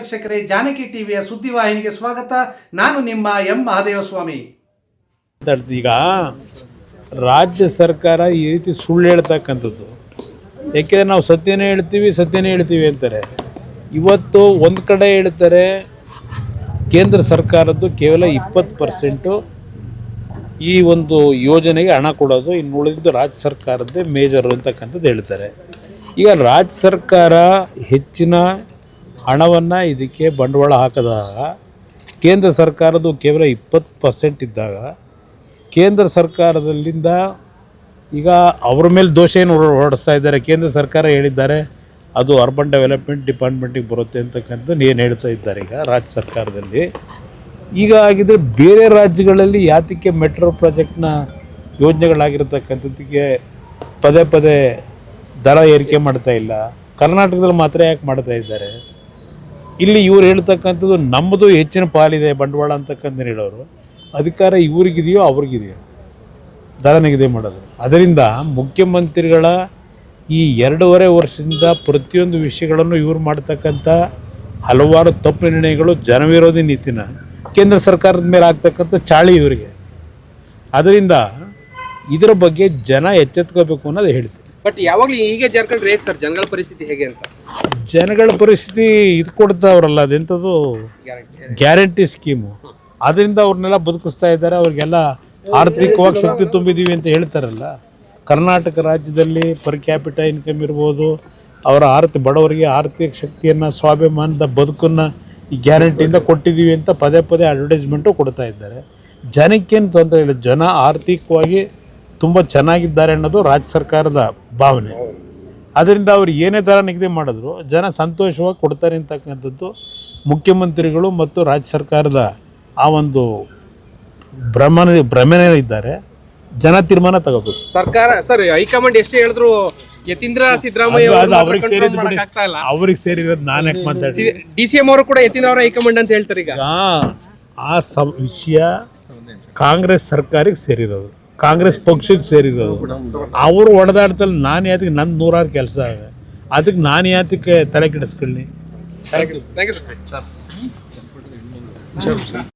ವೀಕ್ಷಕರೇ, ಜಾನಕಿ ಟಿವಿಯ ಸುದ್ದಿವಾಹಿನಿಗೆ ಸ್ವಾಗತ. ನಾನು ನಿಮ್ಮ ಎಂ. ಮಹಾದೇವಸ್ವಾಮಿ. ಸ್ವಾಮಿ ಈಗ. ರಾಜ್ಯ ಸರ್ಕಾರ ಈ ರೀತಿ ಸುಳ್ಳು ಹೇಳ್ತಕ್ಕಂಥದ್ದು. ಯಾಕೆಂದರೆ ನಾವು ಸತ್ಯನೇ ಹೇಳ್ತೀವಿ ಸತ್ಯನೇ ಹೇಳ್ತೀವಿ ಅಂತಾರೆ. ಇವತ್ತು ಒಂದು ಕಡೆ ಹೇಳ್ತಾರೆ, ಕೇಂದ್ರ ಸರ್ಕಾರದ್ದು ಕೇವಲ ಇಪ್ಪತ್ತು ಪರ್ಸೆಂಟು ಈ ಒಂದು ಯೋಜನೆಗೆ ಹಣ ಕೊಡೋದು, ಇನ್ನು ಉಳಿದಿದ್ದು ರಾಜ್ಯ ಸರ್ಕಾರದ್ದೇ ಮೇಜರು ಅಂತಕ್ಕಂಥದ್ದು ಹೇಳ್ತಾರೆ. ಈಗ ರಾಜ್ಯ ಸರ್ಕಾರ ಹೆಚ್ಚಿನ ಹಣವನ್ನು ಇದಕ್ಕೆ ಬಂಡವಾಳ ಹಾಕಿದಾಗ ಕೇಂದ್ರ ಸರ್ಕಾರದ್ದು ಕೇವಲ ಇಪ್ಪತ್ತು ಪರ್ಸೆಂಟ್ ಇದ್ದಾಗ ಕೇಂದ್ರ ಸರ್ಕಾರದಲ್ಲಿಂದ ಈಗ ಅವ್ರ ಮೇಲೆ ದೋಷ ಏನು ಹೊರ- ಹೊರಡಿಸ್ತಾ ಇದ್ದಾರೆ? ಕೇಂದ್ರ ಸರ್ಕಾರ ಹೇಳಿದ್ದಾರೆ, ಅದು ಅರ್ಬನ್ ಡೆವಲಪ್ಮೆಂಟ್ ಡಿಪಾರ್ಟ್ಮೆಂಟಿಗೆ ಬರುತ್ತೆ ಅಂತಕ್ಕಂಥದ್ದು ಏನು ಹೇಳ್ತಾ ಇದ್ದಾರೆ ಈಗ ರಾಜ್ಯ ಸರ್ಕಾರದಲ್ಲಿ. ಈಗ ಆಗಿದ್ರೆ ಬೇರೆ ರಾಜ್ಯಗಳಲ್ಲಿ ಯಾತಕ್ಕೆ ಮೆಟ್ರೋ ಪ್ರಾಜೆಕ್ಟ್ನ ಯೋಜನೆಗಳಾಗಿರ್ತಕ್ಕಂಥದ್ದಕ್ಕೆ ಪದೇ ಪದೇ ದರ ಏರಿಕೆ ಮಾಡ್ತಾ ಇಲ್ಲ? ಕರ್ನಾಟಕದಲ್ಲಿ ಮಾತ್ರ ಯಾಕೆ ಮಾಡ್ತಾ ಇದ್ದಾರೆ? ಇಲ್ಲಿ ಇವ್ರು ಹೇಳ್ತಕ್ಕಂಥದ್ದು ನಮ್ಮದು ಹೆಚ್ಚಿನ ಪಾಲಿದೆ ಬಂಡವಾಳ ಅಂತಕ್ಕಂಥ ಹೇಳೋರು. ಅಧಿಕಾರ ಇವ್ರಿಗಿದೆಯೋ ಅವ್ರಿಗಿದೆಯೋ ದರ ನಿಗದಿ ಮಾಡೋದು. ಅದರಿಂದ ಮುಖ್ಯಮಂತ್ರಿಗಳ ಈ ಎರಡೂವರೆ ವರ್ಷದಿಂದ ಪ್ರತಿಯೊಂದು ವಿಷಯಗಳನ್ನು ಇವ್ರು ಮಾಡ್ತಕ್ಕಂಥ ಹಲವಾರು ತಪ್ಪು ನಿರ್ಣಯಗಳು ಜನವಿರೋಧಿ ನೀತಿನ ಕೇಂದ್ರ ಸರ್ಕಾರದ ಮೇಲೆ ಆಗ್ತಕ್ಕಂಥ ಚಾಳಿ ಇವರಿಗೆ. ಅದರಿಂದ ಇದರ ಬಗ್ಗೆ ಜನ ಎಚ್ಚೆತ್ಕೋಬೇಕು ಅನ್ನೋದು ಹೇಳ್ತೀನಿ. ಬಟ್ ಯಾವಾಗಲೂ ಹೀಗೆ ಜನಗಳ ಹೇಗೆ ಸರ್ ಜನಗಳ ಪರಿಸ್ಥಿತಿ ಹೇಗೆ ಅಂತ? ಜನಗಳ ಪರಿಸ್ಥಿತಿ ಇದು ಕೊಡ್ತಾವ್ರಲ್ಲ ಅದೆಂಥದ್ದು? ಗ್ಯಾರಂಟಿ ಸ್ಕೀಮು ಅದರಿಂದ ಅವ್ರನ್ನೆಲ್ಲ ಬದುಕಿಸ್ತಾ ಇದ್ದಾರೆ ಅವ್ರಿಗೆಲ್ಲ ಆರ್ಥಿಕವಾಗಿ ಶಕ್ತಿ ತುಂಬಿದ್ದೀವಿ ಅಂತ ಹೇಳ್ತಾರಲ್ಲ. ಕರ್ನಾಟಕ ರಾಜ್ಯದಲ್ಲಿ ಪರ್ ಕ್ಯಾಪಿಟ ಇನ್ಕಮ್ ಇರ್ಬೋದು ಅವರ ಆರ್ತಿ ಬಡವರಿಗೆ ಆರ್ಥಿಕ ಶಕ್ತಿಯನ್ನು ಸ್ವಾಭಿಮಾನದ ಬದುಕನ್ನು ಈ ಗ್ಯಾರಂಟಿಯಿಂದ ಕೊಟ್ಟಿದ್ದೀವಿ ಅಂತ ಪದೇ ಪದೇ ಅಡ್ವರ್ಟೈಸ್ಮೆಂಟು ಕೊಡ್ತಾ ಇದ್ದಾರೆ. ಜನಕ್ಕೇನು ತೊಂದರೆ ಇಲ್ಲ ಜನ ಆರ್ಥಿಕವಾಗಿ ತುಂಬ ಚೆನ್ನಾಗಿದ್ದಾರೆ ಅನ್ನೋದು ರಾಜ್ಯ ಸರ್ಕಾರದ ಭಾವನೆ. ಅದರಿಂದ ಅವ್ರು ಏನೇ ಥರ ನಿಗದಿ ಮಾಡಿದ್ರು ಜನ ಸಂತೋಷವಾಗಿ ಕೊಡ್ತಾರೆ ಅಂತಕ್ಕಂಥದ್ದು ಮುಖ್ಯಮಂತ್ರಿಗಳು ಮತ್ತು ರಾಜ್ಯ ಸರ್ಕಾರದ ಆ ಒಂದು ಭ್ರಮಣ ಭ್ರಮೆನೇ ಇದ್ದಾರೆ. ಜನ ತೀರ್ಮಾನ ತಗೋಬೇಕು. ಸರ್ಕಾರ ಸರ್ ಹೈಕಮಾಂಡ್ ಎಷ್ಟು ಹೇಳಿದ್ರು ಯತೀಂದ್ರ ಸಿದ್ದರಾಮಯ್ಯ ಅದು- ಅವ್ರಿಗೆ ಬಿಡಿ. ಇಲ್ಲ. ಅವ್ರಿಗೆ ಸೇರಿರೋದು ನಾನು ಯಾಕೆ ಮಾತಾಡ್ತೀನಿ? ಡಿ ಸಿ ಎಂ ಅವರು ಕೂಡ ಯತೀಂದ್ರ ಅವರ ಹೈಕಮಾಂಡ್ ಅಂತ ಹೇಳ್ತಾರೆ ಈಗ. ಈಗ ಆ ಸ ವಿಷಯ ಕಾಂಗ್ರೆಸ್ ಸರ್ಕಾರಕ್ಕೆ ಸೇರಿರೋದು. ಕಾಂಗ್ರೆಸ್ ಪಕ್ಷಕ್ಕೆ ಸೇರಿರೋದು. ಅವರು ಹೊಡೆದಾಡ್ತಲ್ಲಿ ನಾನು ಯಾತಕ್ಕೆ ನನ್ನ ನೂರಾರು ಕೆಲಸ ಆಗ ಅದಕ್ಕೆ ನಾನು ಯಾತಕ್ಕೆ ತಲೆ ಕೆಡಿಸ್ಕೊಳ್ಳಿ. Thank you sir